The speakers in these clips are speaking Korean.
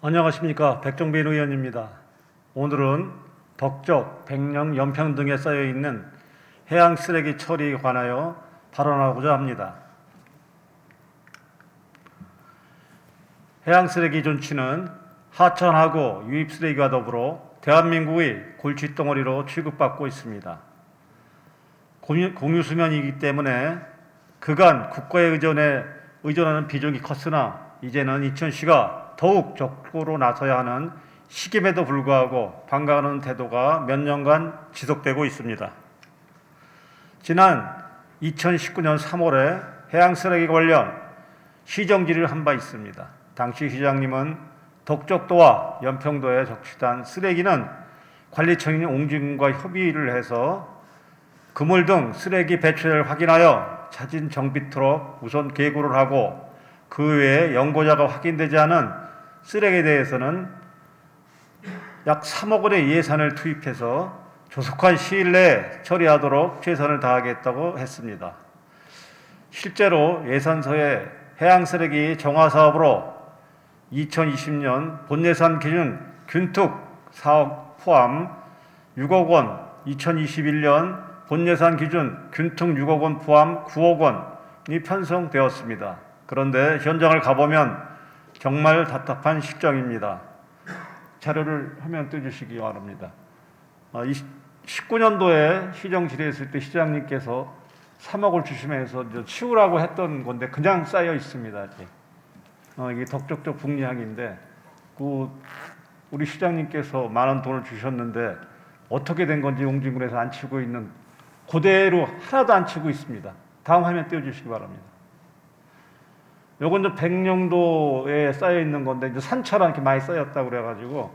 안녕하십니까 백종빈 의원입니다. 오늘은 덕적, 백령, 연평 등에 쌓여 있는 해양 쓰레기 처리에 관하여 발언하고자 합니다. 해양 쓰레기 존치는 하천하고 유입 쓰레기와 더불어 대한민국의 골칫덩어리로 취급받고 있습니다. 공유, 수면이기 때문에 그간 국가에 의존해 의존하는 비중이 컸으나 이제는 이천시가 더욱 적극으로 나서야 하는 시기임에도 불구하고 반가하는 태도가 몇 년간 지속되고 있습니다. 지난 2019년 3월에 해양 쓰레기 관련 시정지를 한 바 있습니다. 당시 시장님은 덕적도와 연평도에 적시된 쓰레기는 관리청인 옹진과 협의를 해서 그물 등 쓰레기 배출을 확인하여 자진 정비토록 우선 계고를 하고 그 외에 연고자가 확인되지 않은 쓰레기에 대해서는 약 3억 원의 예산을 투입해서 조속한 시일 내에 처리하도록 최선을 다하겠다고 했습니다. 실제로 예산서에 해양 쓰레기 정화 사업으로 2020년 본 예산 기준 균특 사업 포함 6억 원, 2021년 본 예산 기준 균특 6억 원 포함 9억 원이 편성되었습니다. 그런데 현장을 가보면 정말 답답한 실정입니다. 자료를 화면 띄워주시기 바랍니다. 어, 19년도에 시정 질의했을 때 시장님께서 3억을 주시면서 치우라고 했던 건데 그냥 쌓여 있습니다. 어, 이게 덕적적 북리항인데 그 우리 시장님께서 많은 돈을 주셨는데 어떻게 된 건지 용진군에서 안 치고 있는 그대로 하나도 안 치고 있습니다. 다음 화면 띄워주시기 바랍니다. 요건 좀 백령도에 쌓여 있는 건데 이제 산처럼 이렇게 많이 쌓였다고 그래가지고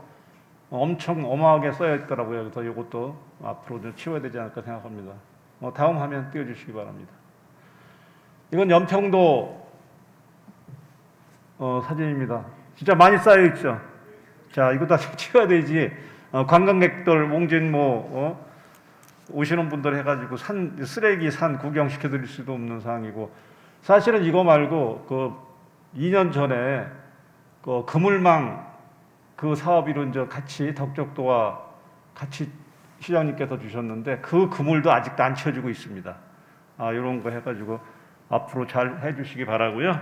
엄청 어마하게 쌓여 있더라고요. 그래서 이것도 앞으로 좀 치워야 되지 않을까 생각합니다. 어, 다음 화면 띄워주시기 바랍니다. 이건 연평도 어, 사진입니다. 진짜 많이 쌓여 있죠. 자, 이거 다 치워야 되지. 어, 관광객들 옹진 뭐 어? 오시는 분들 해가지고 산 쓰레기 산 구경 시켜드릴 수도 없는 상황이고 사실은 이거 말고 그 2년 전에 그 그물망 그 사업이로 이제 같이 덕적도와 같이 시장님께서 주셨는데 그 그물도 아직도 안 쳐주고 있습니다. 아 이런 거 해가지고 앞으로 잘 해주시기 바라고요.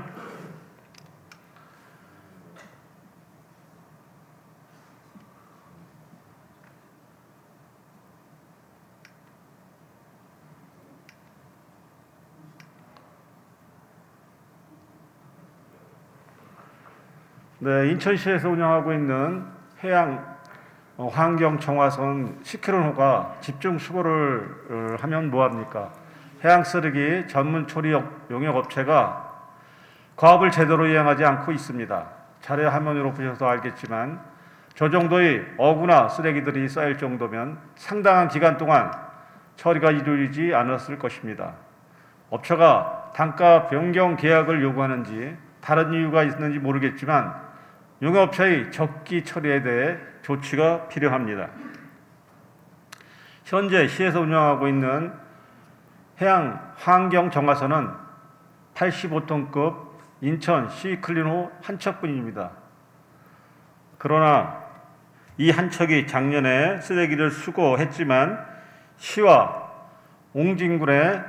네, 인천시에서 운영하고 있는 해양 어, 환경 정화선 10km호가 집중 수거를 어, 하면 뭐합니까? 해양 쓰레기 전문 처리 역- 용역 업체가 과업을 제대로 이행하지 않고 있습니다. 자료 화면으로 보셔서 알겠지만 저 정도의 어구나 쓰레기들이 쌓일 정도면 상당한 기간 동안 처리가 이루어지지 않았을 것입니다. 업체가 단가 변경 계약을 요구하는지 다른 이유가 있는지 모르겠지만 용역업체의 적기 처리에 대해 조치가 필요합니다. 현재 시에서 운영하고 있는 해양 환경 정화선은 85톤급 인천 시클린호 한 척뿐입니다. 그러나 이 한 척이 작년에 쓰레기를 수거했지만 시와 옹진군의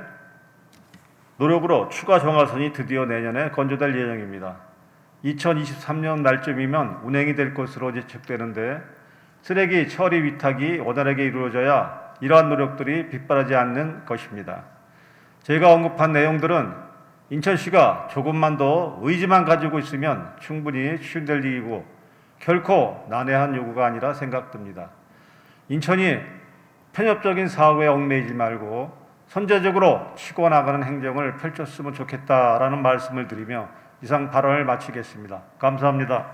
노력으로 추가 정화선이 드디어 내년에 건조될 예정입니다. 2023년 말쯤이면 운행이 될 것으로 예측되는데 쓰레기 처리 위탁이 원활하게 이루어져야 이러한 노력들이 빗발하지 않는 것입니다. 제가 언급한 내용들은 인천시가 조금만 더 의지만 가지고 있으면 충분히 쉬운될 일이고 결코 난해한 요구가 아니라 생각됩니다. 인천이 편협적인 사고에 얽매이지 말고 선제적으로 치고 나가는 행정을 펼쳤으면 좋겠다라는 말씀을 드리며 이상 발언을 마치겠습니다. 감사합니다.